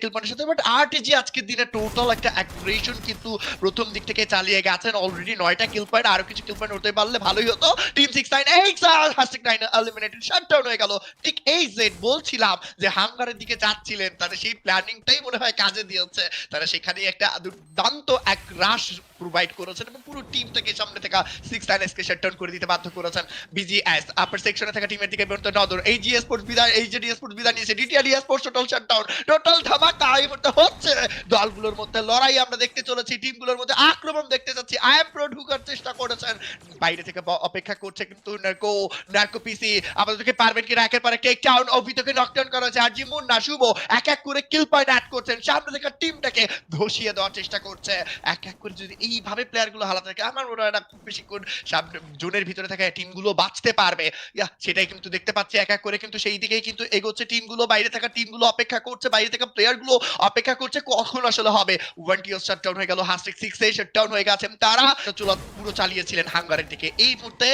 কিল পয়েন্টের সাথে but RTG আজকের দিনে টোটাল একটা অ্যাগ্রেশন কিন্তু প্রথম দিক থেকে চালিয়ে গেছেন অলরেডি নয়টা কিল পয়েন্ট আরও কিছু কিল পয়েন্ট হতে পারলে ভালোই হতো। টিম সিক্স নাইন এইট হাস্টিক নাইন এলিমিনেটেড শাটডাউন হয়ে গেল। ঠিক এই জেড বলছিলাম যে হাঙ্গারের দিকে যাচ্ছিলেন তাদের সেই প্ল্যানিংটাই মনে হয় কাজে দিয়েছে। তারা সেখানে একটা দুর্দান্ত এক রাশ প্রোভাইড করেছেন এবং পুরো টিমটাকে সামনে থেকে সিক্স নাইন এসকে শাটডাউন করে দিতে বাধ্য করেছেন বিজিএস আপার সেকশনে থাকা টিমের দিকে বেরোতে নজর। এই জি স্পোর্টস বিদায় এই যে ডি স্পোর্টস বিদায় নিয়েছে। DTR sports total shutdown total এই মুহূর্তে হচ্ছে। দলগুলোর মধ্যে লড়াই আমরা দেখতে চলেছি টিমগুলোর মধ্যে আক্রমণ দেখতে প্রো ঢুকার চেষ্টা করেছেন। বাইরে থেকে অপেক্ষা করছে কিন্তু নার্কো নার্কো পিসি পারবেন পর ডাউন অভিতকে নকডাউন করা আর শুভ এক এক করে কিল পয়েন্ট অ্যাড করছেন। সামনে থেকে টিমটাকে ধসিয়ে দেওয়ার চেষ্টা করছে। এক এক করে যদি এইভাবে প্লেয়ারগুলো হালাতে থাকে, আমার মনে হয় না খুব বেশিক্ষণ জোনের ভিতরে থাকা টিমগুলো বাঁচতে পারবে। সেটাই কিন্তু দেখতে পাচ্ছি। এক এক করে কিন্তু সেই দিকেই কিন্তু এগোচ্ছে টিমগুলো বাইরে থাকা টিমগুলো অপেক্ষা করছে। বাইরে থাকা প্লেয়ারগুলো অপেক্ষা করছে কখন আসলে হবে? ওয়ান টিও শাটডাউন হয়ে গেল হাস্টিক সিক্স এ শাটডাউন হয়ে গেছেন তারা চুলা পুরো চালিয়েছিলেন হাঙ্গারের দিকে। এই মুহূর্তে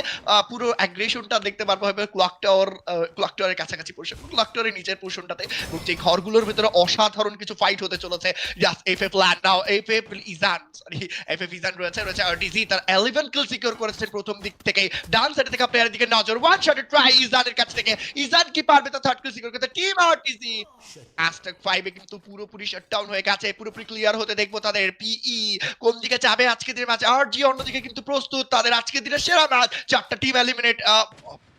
পুরো অ্যাগ্রেশনটা দেখতে পারব হবে ক্লক টাওয়ার ক্লক টাওয়ারের কাছাকাছি পোর্শন ক্লক টাওয়ারের নিচের পোর্শনটাতে যে ঘরগুলোর ভিতরে অসাধারণ কিছু ফাইট হতে চলেছে just F F land now F F Izan sorry F F Izan রয়েছে রয়েছে ডিজি তার 11 কিল সিকিউর করেছেন প্রথম দিক থেকে ডান সাইড থেকে প্লেয়ারের দিকে নজর ওয়ান শটে ট্রাই ইজানের কাছ থেকে। ইজান কি পারবে তার থার্ড কিল সিকিউর করতে? টিম আরটিসি হ্যাশট্যাগ 5 এ কিন্তু পুরোপুরি শাটডাউন হয়ে গেছে, পুরোপুরি ক্লিয়ার হতে দেখব তাদের পিই কোন দিকে যাবে আজকের দিনের ম্যাচ আর জি অন্যদিকে কিন্তু প্রস্তুত তাদের আজকের দিনের সেরা ম্যাচ চারটা টিম এলিমিনেট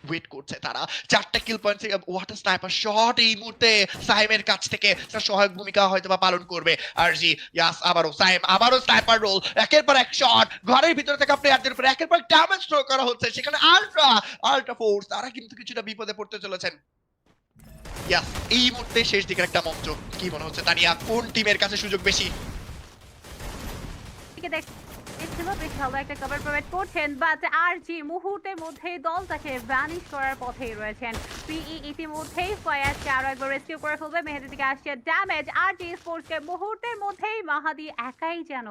ওয়েট করছে তারা, চারটা কিল পয়েন্ট থেকে ওয়াটার স্নাইপার শট এই মুহূর্তে সাইমের কাছ থেকে, তার সহায়ক ভূমিকা হয়তো বা পালন করবে, আর জি, ইয়াস, আবারও সাইম আবারও স্নাইপার রোল একের পর এক শট ঘরের ভিতরে থাকা প্লেয়ারদের উপর একের পর ড্যামেজ থ্রো করা হচ্ছে, সেখানে আলট্রা আলট্রা ফোর্স তারা কিন্তু কিছুটা বিপদে পড়তে চলেছেন। ইয়াস এই মুহূর্তে শেষ দিকের একটা মঞ্চ। কি মনে হচ্ছে, তানিয়া, কোন টিমের কাছে সুযোগ বেশি? দেখ। বেশ ভালো একটা কভার প্রোভাইড করছেন বাট আর জি মুহূর্তের মধ্যে দলটাকে ভ্যানিশ করার পথেই রয়েছেন। পিই ইতিমধ্যেই ফয়াজকে আরও একবার রেস্কিউ করে ফেলবে। মেহেদি থেকে আসছে ড্যামেজ আর জি স্পোর্টসকে মুহূর্তের মধ্যেই মাহাদি একাই যেন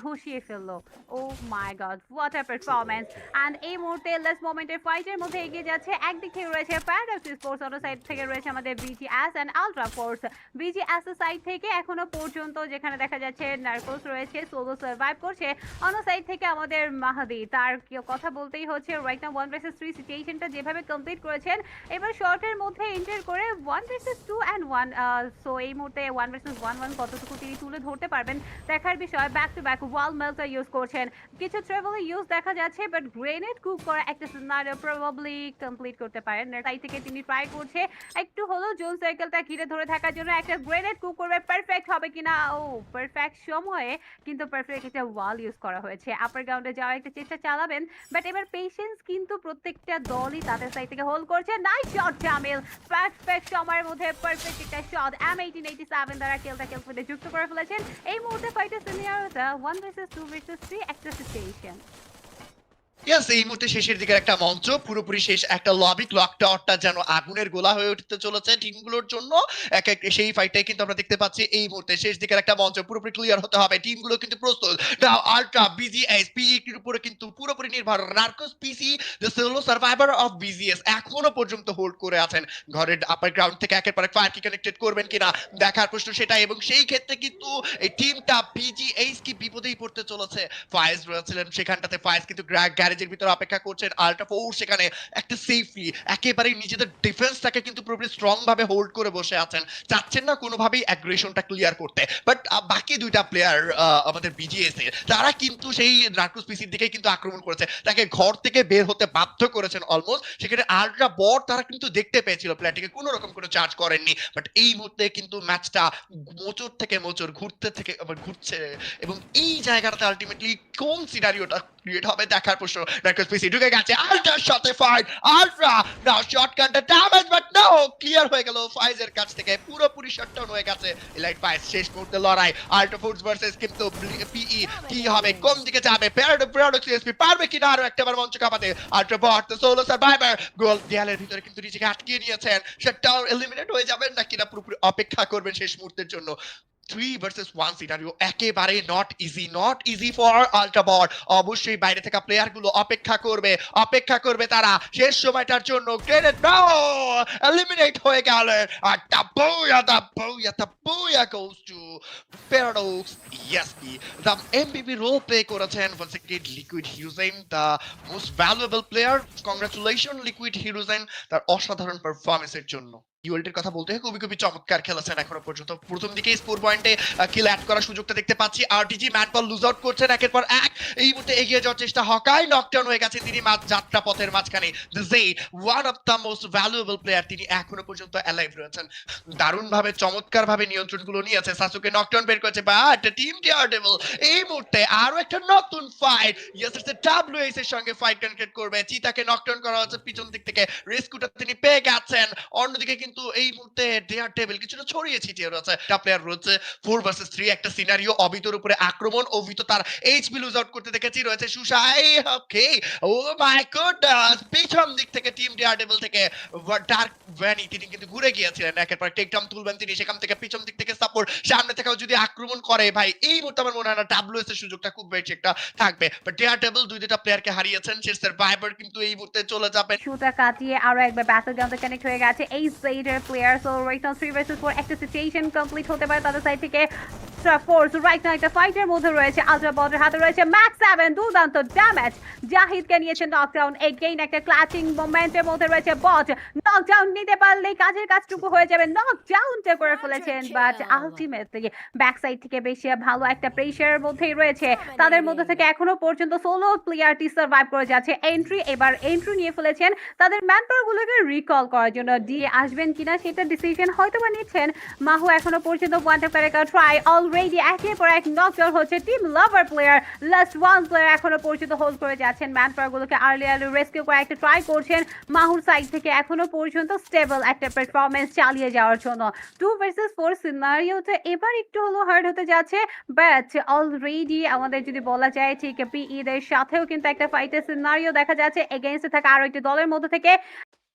ধসিয়ে ফেলল। ও my god what a performance and এই মুহূর্তে লেস মোমেন্টের ফাইটের মধ্যে এগিয়ে যাচ্ছে। একদিক রয়েছে প্যারাডক্স স্পোর্টস অন্য সাইড থেকে রয়েছে আমাদের BGS and ultra force BGS side থেকে এখনও পর্যন্ত যেখানে দেখা যাচ্ছে নার্কোস রয়েছে সোলো সার্ভাইভ করছে। অন্য সাইড থেকে আমাদের মাহাদি, তার কথা বলতেই হচ্ছে রাইট না ওয়ান ভার্সেস থ্রি সিচুয়েশনটা যেভাবে কমপ্লিট করেছেন। এবার শর্টের মধ্যে এন্টার করে one versus two and one so এই মুহূর্তে ওয়ান ভার্সেস ওয়ান ওয়ান কতটুকু তিনি তুলে ধরতে পারবেন দেখার বিষয়। Back to back wall melter use করছেন। কিছু ট্রেভেলে ইউজ দেখা যাচ্ছে বাট গ্রেনেড কুক করা একটা সিনারিও প্রবাবলি কমপ্লিট করতে পারেন। তাই থেকে তিনি ট্রাই করছে। একটু হলেও জোন সাইকেলটা ঘিরে ধরে থাকার জন্য একটা গ্রেনেড কুক করবে। পারফেক্ট হবে কিনা? ও পারফেক্ট সময়ে, কিন্তু পারফেক্ট একটা ওয়াল ইউজ করা হয়েছে। আপার গ্রাউন্ডে যাওয়ার একটা চেষ্টা চালাবেন বাট এবার পেশেন্স কিন্তু প্রত্যেকটা দলই তাদের সাইড থেকে হোল্ড করছে। নাইস শট জামিল পারফেক্ট সময়ের মধ্যে পারফেক্ট একটা shot M eighteen eighty seven দ্বারা কেলটা কেলফিতে যুক্ত করে ফেলেছেন। এই মুহূর্তে fighter সিনিয়রটা one versus two versus three একটা সিচুয়েশন ইয়েস এই মুহূর্তে শেষের দিকের একটা মঞ্চ, পুরোপুরি শেষ একটা লবি ক্লক টাওয়ারটা যেন আগুনের গোলা হয়ে উঠতে চলেছে টিমগুলোর জন্য। এক এক সেই ফাইটটাই কিন্তু আমরা দেখতে পাচ্ছি এই মুহূর্তে শেষ দিকের একটা মঞ্চ, পুরোপুরি ক্লিয়ার হতে হবে। টিমগুলো কিন্তু প্রস্তুত। নাও আলট্রা বিজিএস পিইটির উপরে কিন্তু পুরোপুরি নির্ভর। Narcos PC the solo survivor of BGS এখনও পর্যন্ত হোল্ড করে আছেন। ঘরের আপার গ্রাউন্ড থেকে একের পর এক ফায়ার কি কানেক্টেড করবেন কিনা, দেখার প্রশ্ন সেটাই। এবং সেই ক্ষেত্রে কিন্তু এই টিমটা বিজিএস কি বিপদেই পড়তে চলেছে? ফায়েজ রয়েছিলেন সেখানটাতে। ফায়েজ কিন্তু গ্যারেজের ভিতরে অপেক্ষা করছেন আলট্রা ফোর সেখানে একটা সেফলি একেবারে নিজেদের ডিফেন্সটাকে কিন্তু পুরোপুরি স্ট্রং ভাবে হোল্ড করে বসে আছেন। চাচ্ছেন না কোনোভাবেই অ্যাগ্রেশনটা ক্লিয়ার করতে। বাট বাকি দুইটা প্লেয়ার আমাদের বিজিএস এর, তারা কিন্তু সেই নার্কোস পিসির দিকে কিন্তু আক্রমণ করেছে। তাকে ঘর থেকে বের হতে বাধ্য করেছেন অলমোস্ট সেখানে আলট্রা বট তারা কিন্তু দেখতে পেয়েছিল প্লেয়ারটিকে কোনো রকম কোনো চার্জ করেননি। বাট এই মুহূর্তে কিন্তু ম্যাচটা মোচর থেকে মোচর ঘুরতে থেকে ঘুরছে। এবং এই জায়গাটাতে আলটিমেটলি কোন সিনারিওটা ক্রিয়েট হবে দেখার প্রশ্ন। ঢুকে গেছে সাথে ফাইট ড্যামেজ বাট ক্লিয়ার হয়ে গেল ফাইজের কাছ থেকে। পুরোপুরি হয়ে গেছে। ফাইজ শেষ মুহূর্তে লড়াই। ফোর্স ভার্সেস কিন্তু পিই কি হবে, কোন দিকে যাবে? প্যারাডো পারবে কিনা আরও একটাবার মঞ্চ কাঁপাতে? বট দ্য সোলো সার্ভাইভার গোল দেয়ালের ভিতরে কিন্তু নিজেকে নিয়েছেন। এলিমিনেট হয়ে যাবেন নাকি না? পুরোপুরি অপেক্ষা করবেন শেষ মুহূর্তের জন্য। থ্রি ভার্সেস ওয়ান সিনারিও একেবারে not easy not easy for আল্ট্রাবর অবশ্যই বাইরে থাকা প্লেয়ারগুলো অপেক্ষা করবে অপেক্ষা করবে তারা। শেষ সময়টার জন্য গ্রেনেড এলিমিনেট হয়ে গেল। আর দ্য এমবিপি রোল প্লে করেছেন once again the most valuable player congratulation liquid হিউজেন তার অসাধারণ পারফরমেন্সের জন্য। কথা বলতে হয় খুবই খুবই চমৎকার খেলেছেন এখনও পর্যন্ত। প্রথম দিকে স্কোর পয়েন্টে কিল অ্যাড করার সুযোগটা দেখতে পাচ্ছি। আরটিজি ম্যাট বল লুজ আউট করছেন, একের পর এক। এই মুহূর্তে এগিয়ে যাওয়ার চেষ্টা হকাই নকডাউন হয়ে গেছে তিনি যাত্রা পথের মাঝখানে। J one of the most valuable player তিনি এখনও পর্যন্ত অ্যালাইভ রয়েছেন। দারুণ ভাবে চমৎকার ভাবে নিয়ন্ত্রণগুলো নিয়েছে। সাসুকে নকডাউন বের করেছে বাট টিম ডিয়ারডেভিল এই মুহূর্তে আরও একটা নতুন ফাইট ইয়েস ইটস ডাব্লিউএস এর সঙ্গে ফাইট কনক্রিট করবে। চিতাকে নকডাউন করা হচ্ছে পিছন দিক থেকে। রেস্কুটা তিনি পেয়ে গেছেন। অন্যদিকে কিন্তু এই মুহূর্তে ডিয়ার টেবিল কিছুটা ছড়িয়ে ছিটিয়ে রয়েছে। একটা প্লেয়ার রয়েছে ফোর ভার্সেস থ্রি একটা সিনারিও অবিতর উপরে আক্রমণ। অভিত তার এইচপি লুজ আউট করতে দেখেছি, রয়েছে সুশাই। ওকে ও মাই পিছন দিক থেকে টিম ডিয়ার টেবিল থেকে ডার্ক ভ্যানি তিনি কিন্তু ঘুরে গিয়েছিলেন একের পর তুলবেন তিনি, সেখান থেকে পিছন দিক থেকে সাপোর্ট সামনে থেকেও যদি আক্রমণ করে, ভাই, এই মুহূর্তে আমার মনে হয় না এর সুযোগটা খুব বেশি একটা থাকবে। বাট ডিয়ার টেবিল দুই দুটা প্লেয়ারকে হারিয়েছেন সে সার্ভাইভার কিন্তু এই মুহূর্তে চলে যাবে। শুটা কাটিয়ে আরও একবার ব্যাটল গ্রাউন্ডে কানেক্ট হয়ে গেছে। এই সাইডের player so right now three versus four একটা সিচুয়েশন কমপ্লিট হতে পারে তাদের সাইড থেকে ফোর্স রাইট নাও একটা ফাইটের মধ্যে রয়েছে আলট্রা বটের হাতে রয়েছে ম্যাক্স সেভেন দুর্দান্ত ড্যামেজ জাহিদকে নিয়েছে নকডাউন এগেইন একটা ক্লাচিং মোমেন্টের মধ্যে রয়েছে বট নকডাউন নিতে পারলেই কাজের কাজটুকু হয়ে যাবে। নকডাউনটা করে ফেলেছেন বাট আলটিমেটলি ব্যাক সাইড থেকে বেশি ভালো একটা প্রেশারের মধ্যেই রয়েছে। তাদের মধ্যে থেকে এখনও পর্যন্ত সোলো প্লেয়ারটি সার্ভাইভ করে যাচ্ছে। এন্ট্রি এবার এন্ট্রি নিয়ে ফেলেছেন। তাদের ম্যান গুলোকে রিকল করার জন্য দিয়ে আসবেন কিনা সেটা ডিসিশন হয়তো বা নিচ্ছেন। মাহু এখনও পর্যন্ত ওয়ান ট্যাপ ট্রাই অলরেডি একের পর এক নকডাউন হচ্ছে team lover player last one player এখনও পর্যন্ত হোল্ড করে যাচ্ছেন ম্যান গুলোকে আর্লি আর্লি রেস্কিউ করে একটা ট্রাই করছেন। মাহুর সাইড থেকে এখনও পর্যন্ত স্টেবল একটা পারফরমেন্স চালিয়ে যাওয়ার জন্য। টু ভার্সেস ফোর সিনারিওতে এবার একটু হলো হার্ড হতে যাচ্ছে। বাট অলরেডি আমাদের যদি বলা যায়, ঠিক পিই দের সাথেও কিন্তু একটা ফাইটের সিনারিও দেখা যাচ্ছে। এগেইনস্টে থাকা আরও একটি দলের মধ্যে থেকে।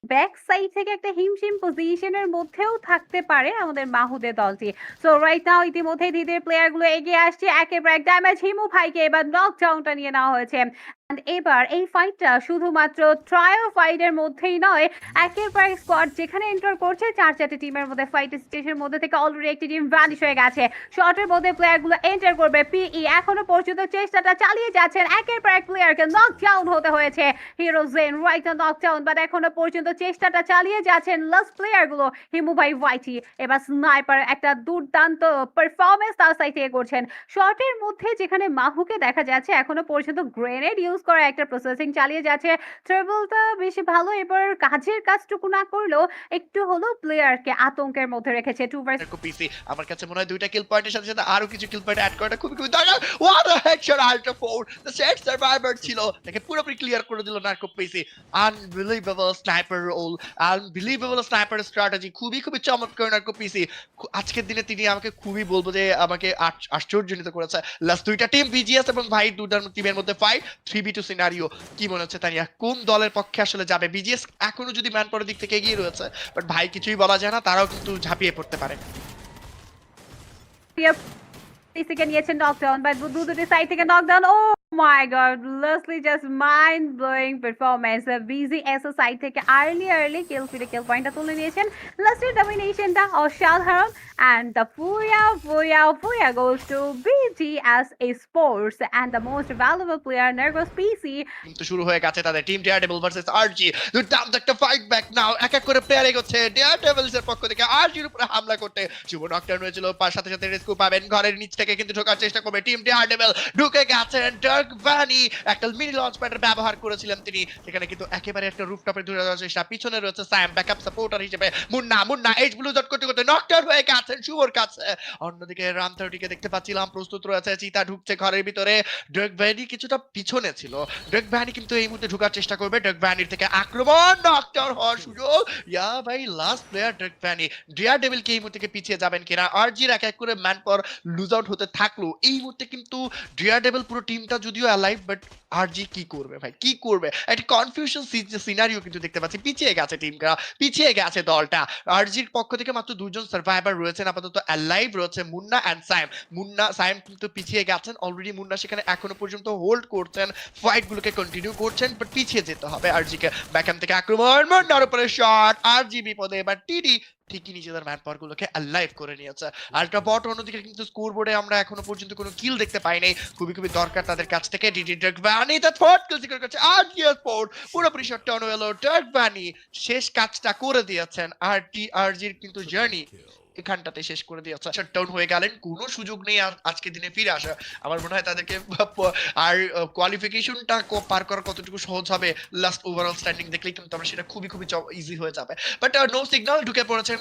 ব্যাক সাইড থেকে একটা হিমশিম পজিশনের মধ্যেও থাকতে পারে আমাদের মাহুদের দলটি। সো রাইট নাও ইতিমধ্যে ধীরে প্লেয়ারগুলো এগিয়ে আসছে। একেবারে এক ড্যামেজ হিমু ভাইকে এবার নক ডাউনটা নিয়ে নেওয়া হয়েছে। এবার এই ফাইটটা শুধুমাত্র ট্রায়াল ফাইটের মধ্যেই নয়, একের পর এক স্কোয়াড যেখানে এন্টার করছে, চার চারটে টিমের মধ্যে ফাইট স্টেজের মধ্যে থেকে অলরেডি একটি টিম ভ্যানিশ হয়ে গেছে। শর্টের মধ্যে প্লেয়ারগুলো এন্টার করবে পিই এখনও পর্যন্ত চেষ্টাটা চালিয়ে যাচ্ছেন। একের পর এক প্লেয়ারকে নকডাউন হতে হয়েছে। Hero Zen right knockdown but এখনও পর্যন্ত চেষ্টাটা চালিয়ে যাচ্ছেন লাস্ট প্লেয়ারগুলো হিমু ভাই ওয়াইটি এবার স্নাইপার একটা দুর্দান্ত পারফরমেন্স তার থেকে করছেন। শর্টের মধ্যে যেখানে মাহুকে দেখা যাচ্ছে, এখনও পর্যন্ত গ্রেনেড ইউজ করা একটা প্রসেসিং চালিয়ে যাচ্ছে। ট্রেবলটা বেশি ভালো, এবার কাজের কাজটুকু না করলেও একটু হলো প্লেয়ারকে আতঙ্কের মধ্যে রেখেছে। টু নার্কো পিসি আমার কাছে মনে হয় দুইটা কিল পয়েন্টের সাথে সাথে আরও কিছু কিল পয়েন্ট অ্যাড করাটা খুবই খুবই দরকার what a headshot ultra for the set survivor ছিল। তাকে পুরোপুরি ক্লিয়ার করে দিল Narco PC unbelievable sniper role unbelievable sniper strategy খুবই খুবই চমৎকার নার্কো পিসি আজকের দিনে তিনি আমাকে খুবই বলব যে, আমাকে আশ্চর্যজনিত করেছে। লাস্ট দুইটা টিম বিজিএস এবং ভাই দুটার টিমের মধ্যে fight three v two scenario কি মনে হচ্ছে তানিয়া? কোন দলের পক্ষে আসলে যাবে? বিজিএস এখনও যদি ম্যান পরের দিক থেকে এগিয়ে রয়েছে বাট ভাই কিছুই বলা যায় না, তারাও কিন্তু ঝাঁপিয়ে পড়তে পারে। নিয়েছেন নকডাউন বাট দু দুটি সাইড থেকে knockdown oh my god lastly just mind blowing performance BGS side থেকে আর্লি আর্লি কিল ফিরে কিল পয়েন্টটা তুলে নিয়েছেন। লাস্টের ডমিনেশনটা অসাধারণ। And the and the Fuya Fuya Fuya goes to BGS Sports and the most valuable player, Nergos PC কিন্তু শুরু হয়ে গেছে তাদের team dare devil versus RG দুর্দান্ত একটা ফাইট ব্যাক নাও এক এক করে প্লেয়ার এগোচ্ছে ডেয়ার ডেভিলস এর পক্ষ থেকে আরজির উপরে হামলা করতে। শুভ নকটাউন হয়েছিল সাথে সাথে রেস্কিউ পাবেন। ঘরের নিচ থেকে কিন্তু ঢোকার চেষ্টা করবে টিম ডেয়ার ডেভিল ঢুকে গেছেন ডার্ক একটা মিনি লঞ্চ প্যাডের ব্যবহার করেছিলেন তিনি। সেখানে কিন্তু একেবারে একটা রুফটপে ধরে যাওয়ার চেষ্টা। পিছনে রয়েছে স্যাম ব্যাকআপ সাপোর্টার হিসেবে মুন্না। মুন্না এইচ ব্লু জট করতে করতে নকটাউন হয়ে গেছেন শুভর কাছে। অন্যদিকে রান থার্টিকে দেখতে পাচ্ছিলাম, প্রস্তুত রয়েছে, চিতা ঢুকছে ঘরের ভিতরে। ড্রেক ভ্যানি কিছুটা পিছনে ছিল। ড্রেক ভ্যানি কিন্তু এই মুহূর্তে ঢোকার চেষ্টা করবে। ড্রেক ভ্যানির থেকে আক্রমণ নকডাউন হওয়ার সুযোগ। ইয়া ভাই last player Drake ভ্যানি daredevil কি এই মুহূর্তে পিছিয়ে যাবেন কিনা? আরজির এক এক করে ম্যান পর লুজ আউট হতে থাকল। এই মুহূর্তে কিন্তু ডিয়ার ডেভিল পুরো টিমটা যদিও অ্যালাইভ বাট আরজি কি করবে ভাই? কি করবে? একটা কনফিউশন সিনারিও কিন্তু দেখতে পাচ্ছি। পিছিয়ে গেছে টিমটা পিছিয়ে গেছে দলটা। আরজির পক্ষ থেকে মাত্র দুজন সার্ভাইভার রয়েছেন, আপাতত অ্যালাইভ রয়েছে মুন্না অ্যান্ড সাইম মুন্না সাইম কিন্তু পিছিয়ে গেছেন। অলরেডি মুন্না সেখানে এখনও পর্যন্ত হোল্ড করছেন। ফাইট গুলোকে কন্টিনিউ করছেন বাট পিছিয়ে যেতে হবে আরজিকে ব্যাকহ্যান্ড থেকে আক্রমণ, মুন্নার উপরে শট আরজি বিপদে এবার টিডি ঠিকই নিজেদের ম্যান পাওয়ার গুলোকে অ্যালাইভ করে নিয়েছে। আলট্রা বট অন্যদিকে কিন্তু স্কোর বোর্ডে আমরা এখনও পর্যন্ত কোনো কিল দেখতে পাইনি। খুবই খুবই দরকার তাদের কাছ থেকে। ডিডি ডার্ক ভ্যানি তার থার্ড কিল সিকিউর করছে আর কি স্পোর্ট পুরোপুরি শট ডাউন হলো ডার্ক ভ্যানি শেষ কাজটা করে দিয়েছেন আর টি আর জির কিন্তু জার্নি এখানটাতে শেষ করে দিয়েছে শাটডাউন হয়ে গেলেন, কোনো সুযোগ নেই আর আজকে দিনে ফিরে আসা। আমার মনে হয় তাদেরকে, আর কোয়ালিফিকেশনটা পার করা কতটুকু সহজ হবে লাস্ট ওভারঅল স্ট্যান্ডিং দেখলে কিন্তু আমরা সেটা খুবই খুবই ইজি হয়ে যাবে। বাট নো সিগন্যাল ঢুকে পড়েছেন।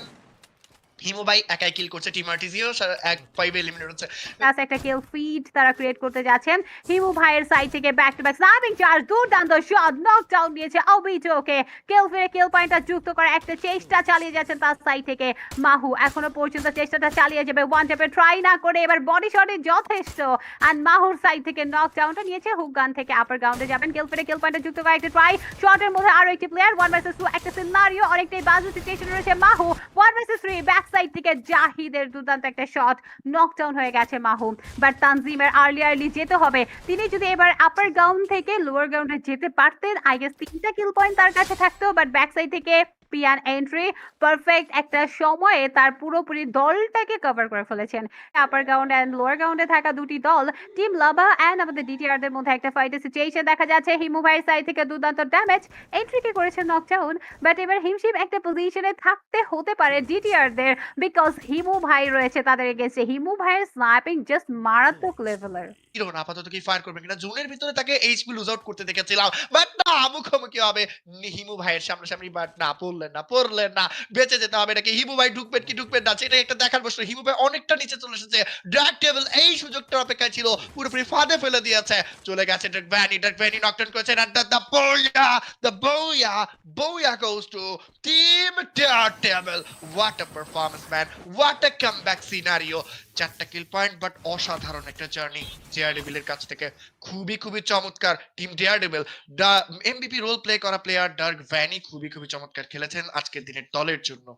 হিমো একাই কিল করছে টিম আর্টিজিও এক ফাইভে এলিমিনেট হচ্ছে। প্লাস একটা কিল ফিড তারা ক্রিয়েট করতে যাচ্ছেন। হিমু ভাইয়ের সাইড থেকে back to back sniping charge দুর্দান্ত শট নক ডাউন দিয়েছে অবিটোকে কিল ফিরে কিল পয়েন্টটা যুক্ত করার একটা চেষ্টা চালিয়ে যাচ্ছেন তার সাইড থেকে মাহু। এখনও পর্যন্ত চেষ্টাটা চালিয়ে যাবে ওয়ান টেপে ট্রাই না করে এবার বডি শটে যথেষ্ট। আর মাহুর সাইড থেকে নক ডাউনটা নিয়েছে হুক গান থেকে আপার গ্রাউন্ডে যাবেন। কিল ফিরে কিল পয়েন্টটা যুক্ত করার একটা ট্রাই শটের মধ্যে আরও একটি প্লেয়ার ওয়ান ভার্সেস টু একটা সিনারিও অনেকটাই বাজু সিচুয়েশন রয়েছে মাহু। One versus three back side থেকে জাহিদের দুর্দান্ত একটা শট নকডাউন হয়ে গেছে মাহুম বাট তানজিমের আর্লি আর্লি যেতে হবে। তিনি যদি এবার আপার গ্রাউন্ড থেকে লোয়ার গ্রাউন্ডে যেতে পারতেন আই গেস তিনটা কিল পয়েন্ট তার কাছে থাকতো বাট ব্যাক সাইড থেকে পিয়ান এন্ট্রি পারফেক্ট একটা সময়ে তার পুরোপুরি দলটাকে কভার করে ফেলেছেন। আপার গ্রাউন্ড অ্যান্ড লোয়ার গ্রাউন্ডে থাকা দুটি দল টিম লাভা অ্যান্ড আমাদের ডিটিআর দের মধ্যে একটা ফাইটের সিচুয়েশন দেখা যাচ্ছে। হিমু ভাইয়ের সাইড থেকে দুর্দান্ত ড্যামেজ এন্ট্রিকে করেছে নকডাউন বাট এবার হিমশিম একটা পজিশনে থাকতে হতে পারে ডিটিআর দের বিকজ হিমু ভাই রয়েছে তাদের এগেন্সে হিমু ভাইয়ের স্নাইপিং জাস্ট মারাত্মক লেভেলের না আপাতত কি ফায়ার করবে কিনা? ভিতরে তাকে এইচপি লুজ আউট করতে দেখেছিলাম। বাট না, মুখোমুখি হবে হিমু ভাইয়ের বাট না, পড়লেন না পড়লেন না। বেঁচে যেতে হবে হিমু ভাই ঢুকবেন কি ঢুকবেন না? একটা দেখার হিমু ভাই অনেকটা নিচে চলে এসেছে। ড্রাগ টেবিল এই সুযোগটার অপেক্ষায় ছিল। পুরোপুরি ফাঁদে ফেলে দিয়েছে। চলে গেছে ড্রাগ ভ্যানি ড্রাগ ভ্যানি করেছে। Booyah! Booyah! Goes to team Daredevil what a performance, man. What a comeback scenario. চারটা কিল পয়েন্ট বাট অসাধারণ একটা জার্নি জেআর ডেভিলের কাছ থেকে খুবই খুবই চমৎকার team devil MVP role play করা প্লেয়ার ডার্ক ভ্যানি খুবই খুবই চমৎকার খেলেছেন আজকের দিনের দলের জন্য।